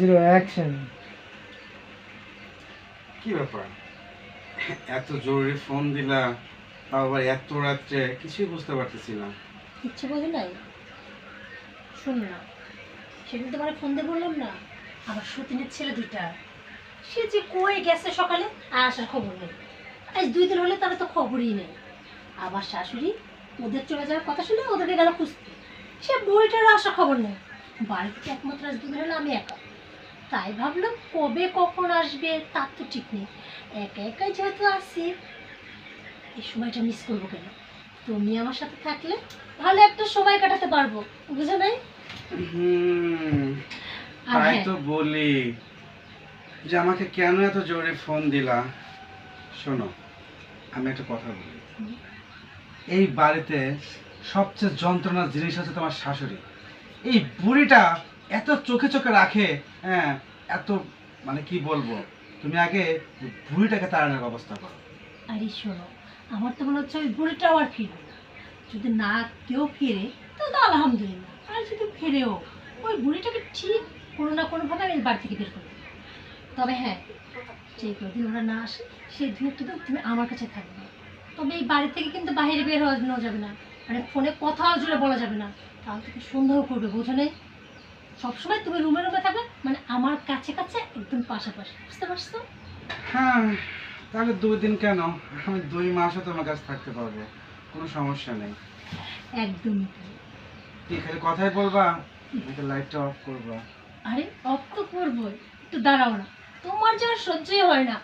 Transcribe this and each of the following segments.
Zero action কি ব্যাপার? এত জরুরি ফোন দিলা তাও আবার এত রাত্রে কিছুই বুঝতে পারতেছি না। কিচ্ছু বোঝো নাই? শোন না সেদিন তোমার ফোন দিয়ে বললাম না আবার সতীনের ছেলে দুইটা। সে যে কই গেছে সকালে আর আসার খবর নেই। আজ দুই দিন হলে তারা তো খবরই নেই। আবার শাশুড়ি ওদের চলে যাওয়ার কথা শুনে ওদেরকে গেল খুঁজতে। সে বইটারও আসার খবর নেই। বাড়িতে একমাত্র আজ দুদিন হলে আমি একা। তাই ভাবলাম কবে কখন আসবে তার তো ঠিক নেই। একা একাই যেহেতু আসি এই সময়টা মিস করব কেন? তুমি আমার সাথে থাকলে ভালো একটা সময় কাটাতে পারব বুঝে নাই? তাই হ্যাঁ। তো বলি যে আমাকে কেন এত জরুরি ফোন দিলা? শোনো আমি একটা কথা বলি। এই বাড়িতে সবচেয়ে যন্ত্রণার জিনিস হচ্ছে তোমার শাশুড়ি। এই বুড়িটা এত চোখে চোখে রাখে হ্যাঁ এত মানে কি বলব, তুমি আগে বুড়িটাকে তাড়ানোর ব্যবস্থা করো। আরে শোনো, আমার তো মনে হচ্ছে ওই বুড়িটাও আর ফিরবে না। যদি না কেউ ফিরে, তো আলহামদুলিল্লাহ, আর যদি ফিরেও, ওই বুড়িটাকে ঠিক কোনো না কোনোভাবে আমি বাড়ি থেকে বের করব তবে হ্যাঁ যে কদিন ওরা না আসে সেই দিন তো তুমি আমার কাছে থাকবে তবে এই বাড়ি থেকে কিন্তু বাইরে বের হওয়া যাবে না। মানে ফোনে কথাও জুড়ে বলা যাবে না। তাহলে তোকে সন্দেহ করবে, বোঝো নেই সবসময় তুমি রুমে রুমে থাকবে মানে আমার কাছে কাছে একদম পাশাপাশি বুঝতে পারছ? হ্যাঁ তাহলে দুই দিন কেন? আমি দুই মাসও তোমার কাছে থাকতে পারব কোনো সমস্যা নেই। একদমই তাই। কি খালি কথাই বলবা নাকি লাইটটা অফ করবা? আরে অফ তো করবোই একটু দাঁড়াও না তোমার যে সহ্যই হয় না।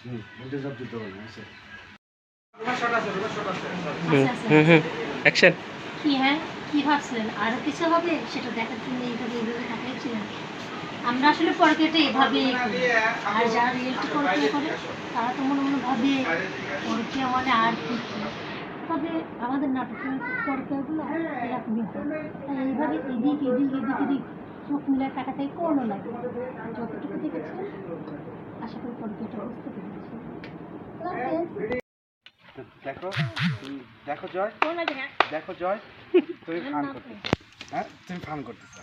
হুম ভোল্টেজ অফ দিতে বলব অ্যাকশন কি হ্যাঁ? কি ভাবছিলেন? আরও কিছু হবে? সেটা দেখার জন্য এইভাবে এইভাবে তাকিয়েছিলেন আমরা আসলে পরকেটে এভাবে আর যারা রিয়েলিটি পরকিয়া করে, তারা তো মনে মনে ভাবে পরকিয়া মানে আর কি। তবে আমাদের নাটকের পরকিয়াগুলো এরকমই হয়। এইভাবে এদিক এদিক এদিক এদিক চোখ মিলে তাকাতে কোনো লাগে। যতটুকু দেখেছি, আশা করি পরকিয়াটা বুঝতে পেরেছি। দেখো তুমি দেখো জয়। দেখো জয় তুমি ফান করতেছো। হ্যাঁ? তুমি ফান করতেছো।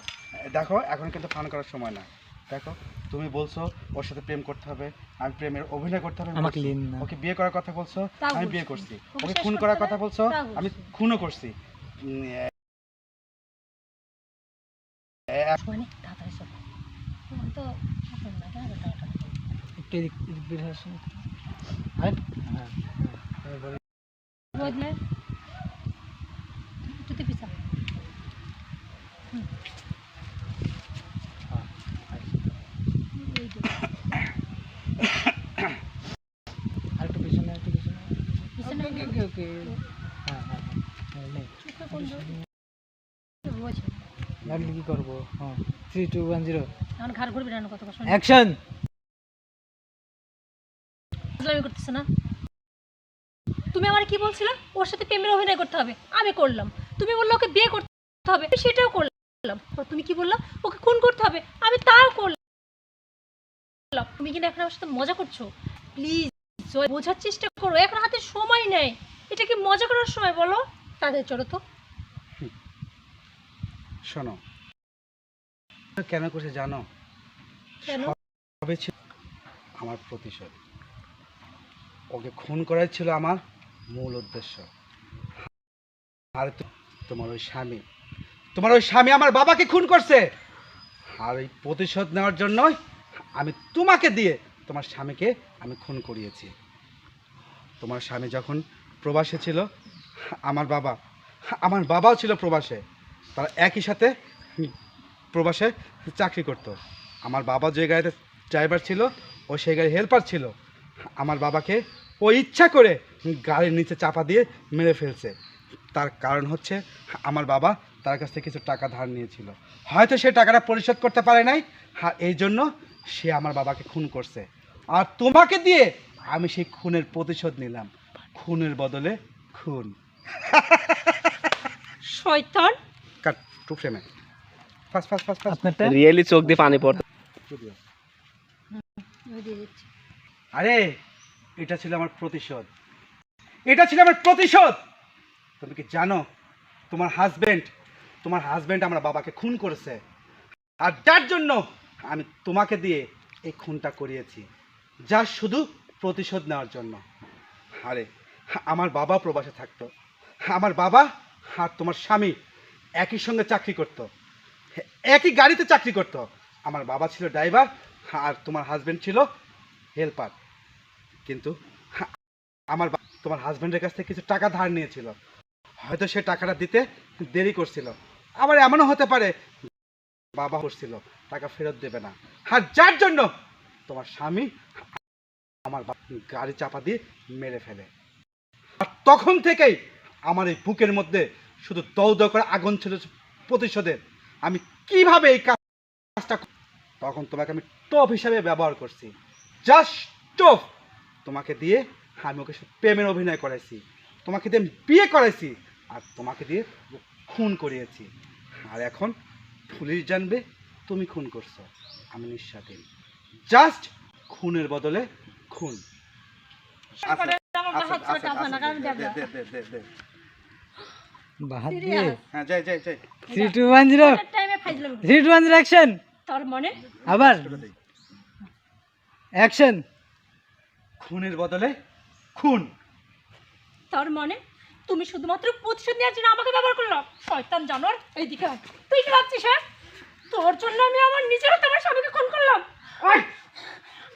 দেখো এখন কিন্তু ফান করার সময় না। দেখো তুমি বলছো ওর সাথে প্রেম করতে হবে আমি প্রেমের অভিনয় করতে হবে আমি আমাকে। ওকে বিয়ে করার কথা বলছো আমি বিয়ে করছি। ওকে খুন করার কথা বলছো আমি খুনও করছি। মানে তো হয়ে আসুন হ্যাঁ হ্যাঁ বদলে একটু তো পিছাবে এই যে, আর একটু পিছনে একটু পিছনে। পিছনে ওকে ওকে ওকে। হ্যাঁ হ্যাঁ হ্যাঁ। নেই চোখে কোন দিকে? রয়েছে। লাগলে কি করব? হ্যাঁ। থ্রি টু ওয়ান জিরো এখন ঘাড় ঘুরবি না কত কথা অ্যাকশন করতেছে না? তুমি আমার কি বলছিলে? ওর সাথে প্রেমের অভিনয় করতে হবে। আমি করলাম। তুমি বলল ওকে বিয়ে করতে হবে। আমি সেটাও করলাম। তুমি কি বললা? ওকে খুন করতে হবে। আমি তাও করলাম। তুমি কিন্তু এখন আমার সাথে মজা করছ। প্লিজ বোঝার চেষ্টা করো। এখন হাতে সময় নেই। এটা কি মজা করার সময় বলো? তাদের চলো তো। শোনো। কেন করছে জানো? কেন? আমার প্রতিশোধ। ওকে খুন করাই ছিল আমার মূল উদ্দেশ্য। আর তোমার ওই স্বামী। তোমার ওই স্বামী আমার বাবাকে খুন করছে। আর এই প্রতিশোধ নেওয়ার জন্যই আমি তোমাকে দিয়ে তোমার স্বামীকে আমি খুন করিয়েছি। তোমার স্বামী যখন প্রবাসে ছিল, আমার বাবা, আমার বাবাও ছিল প্রবাসে। তারা একই সাথে প্রবাসে চাকরি করতো। আমার বাবা যে গাড়িতে ড্রাইভার ছিল, ও সেই গাড়ি হেল্পার ছিল। আমার বাবাকে ও ইচ্ছা করে গাড়ির নিচে চাপা দিয়ে মেরে ফেলছে। তার কারণ হচ্ছে আমার বাবা তার কাছ থেকে কিছু টাকা ধার নিয়েছিল। হয়তো সে টাকাটা পরিশোধ করতে পারে নাই আর এই জন্য সে আমার বাবাকে খুন করছে। আর তোমাকে দিয়ে আমি সেই খুনের প্রতিশোধ নিলাম। খুনের বদলে খুন। শয়তান। কাট টু ফ্রেমে ফাস্ট ফাস্ট ফাস্ট ফাস্ট আপনারটা? রিয়েলি চোখ দিয়ে পানি পড়ে। আমি দিয়ে দিচ্ছি আরে এটা ছিল আমার প্রতিশোধ। এটা ছিল আমার প্রতিশোধ। তুমি কি জানো, তোমার হাজবেন্ড তোমার হাজবেন্ড আমার বাবাকে খুন করেছে। আর যার জন্য আমি তোমাকে দিয়ে এই খুনটা করিয়েছি, যা শুধু প্রতিশোধ নেওয়ার জন্য। আরে, আমার বাবা প্রবাসে থাকতো। আমার বাবা আর তোমার স্বামী একই সঙ্গে চাকরি করত। একই গাড়িতে চাকরি করত। আমার বাবা ছিল ড্রাইভার আর তোমার হাজবেন্ড ছিল হেল্পার কিন্তু আমার তোমার হাজবেন্ডের কাছ থেকে কিছু টাকা ধার নিয়েছিল। হয়তো সে টাকাটা দিতে দেরি করছিল। আবার এমনও হতে পারে, বাবা করছিল, টাকা ফেরত দেবে না। আর যার জন্য তোমার স্বামী আমার গাড়ি চাপা দিয়ে মেরে ফেলে। আর তখন থেকেই আমার এই বুকের মধ্যে শুধু দৌ দৌ করে আগুন ছিল প্রতিশোধের। আমি কীভাবে এই কাজটা তখন তোমাকে আমি টপ হিসাবে ব্যবহার করছি। জাস্ট টোপ তোমাকে দিয়ে আমি ওকে প্রেমের অভিনয় করাইছি। তোমাকে দিয়ে আমি বিয়ে করাইছি আর তোমাকে দিয়ে খুন করিয়েছি। আর এখন পুলিশ জানবে তুমি খুন করছ। আমি নিঃস্বাধীন। জাস্ট খুনের বদলে খুন। খুনের বদলে খুন। তার মানে তুমি শুধুমাত্র প্রতিশোধ নেওয়ার জন্য আমাকে ব্যবহার করল? শয়তান জানোয়ার এইদিকে আয়। তুই কি ভাবছিস হ্যাঁ? তোর জন্য আমি আমার নিজের তোমার স্বামীকে খুন করলাম।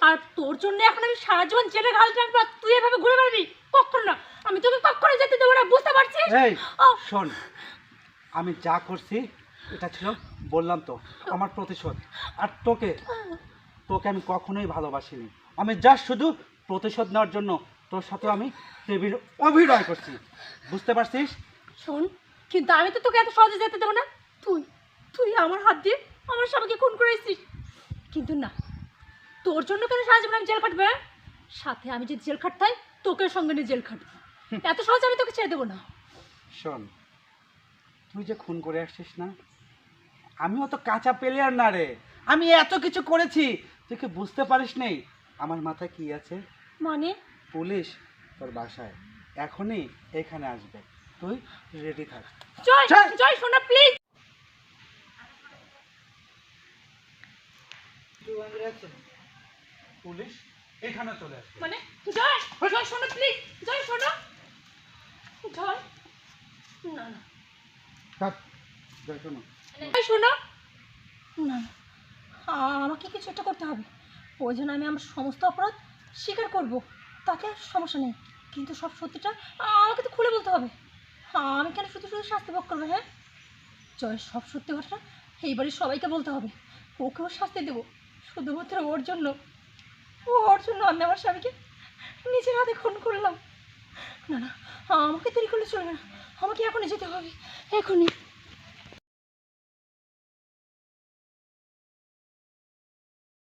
আর তোর জন্য এখন আমি সারা জীবন জেলে ঘাল আর তুই এভাবে ঘুরে বেড়াবি? কখন না আমি তোকে কখনো যেতে দেবো না বুঝতে পারছিস? এই ও, শোন আমি যা করছি এটা ছিল বললাম তো আমার প্রতিশোধ। আর তোকে তোকে আমি কখনোই ভালোবাসিনি। আমি যা শুধু প্রতিশোধ নেওয়ার জন্য তোর সাথে আমি টেবিল অভিনয় করছি। বুঝতে পারছিস? শোন কিন্তু আমি তো তোকে এত সহজে যেতে দেবো না। তুই তুই আমার হাত দিয়ে আমার স্বামীকে খুন করেছিস কিন্তু না তোর জন্য কেন সারা জীবন আমি জেল খাটবে হ্যাঁ? সাথে আমি যদি জেল খাটতাই তোকে সঙ্গে নিয়ে জেল খাটবো। এত সহজে আমি তোকে ছেড়ে দেবো না। শোন তুই যে খুন করে আসছিস না আমি অত কাঁচা প্লেয়ার না রে। আমি এত কিছু করেছি তুই কি বুঝতে পারিস নেই? আমার মাথায় কি আছে? মানে? পুলিশ তোর বাসায়। এখনই এখানে আসবে। তুই রেডি থাক। জয় জয়! জয় শোনা প্লিজ পুলিশ এখানে চলে আসবে। মানে জয় জয় শোনো প্লিজ জয় শোনো জয়। না না। থাক, যাই শোনো। জয় শোনো না না। আমাকে কিছু একটা করতে হবে। ওই জন্য আমি আমার সমস্ত অপরাধ স্বীকার করব। তাকে সমস্যা নেই। কিন্তু সব সত্যিটা আমাকে তো খুলে বলতে হবে। আমি কেন শুধু শুধু শাস্তি ভোগ করব হ্যাঁ? জয়, সব সত্যি ঘটনা এই বাড়ির সবাইকে বলতে হবে। ওকেও শাস্তি দেবো, শুধুমাত্র ওর জন্য। ওর জন্য আমি আমার স্বামীকে নিজের হাতে খুন করলাম। না না, আমাকে দেরি করলে চলবে না। আমাকে এখনই যেতে হবে, এখনই।